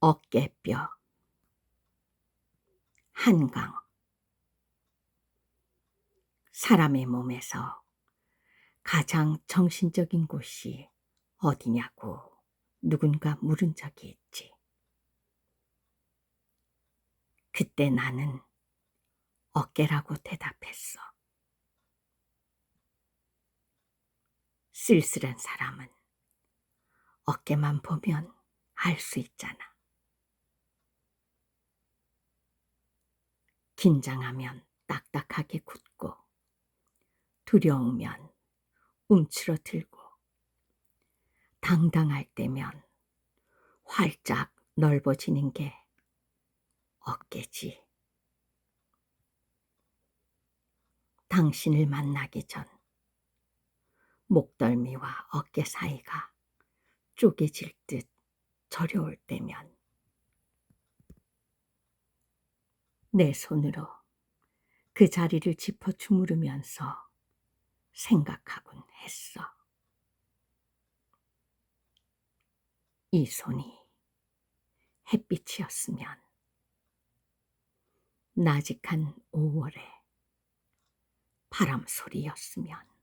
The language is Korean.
어깨뼈, 한강. 사람의 몸에서 가장 정신적인 곳이 어디냐고 누군가 물은 적이 있지. 그때 나는 어깨라고 대답했어. 쓸쓸한 사람은 어깨만 보면 알 수 있잖아. 긴장하면 딱딱하게 굳고, 두려우면 움츠러들고, 당당할 때면 활짝 넓어지는 게 어깨지. 당신을 만나기 전 목덜미와 어깨 사이가 쪼개질 듯 저려올 때면 내 손으로 그 자리를 짚어 주무르면서 생각하곤 했어. 이 손이 햇빛이었으면 나직한 5월의 바람 소리였으면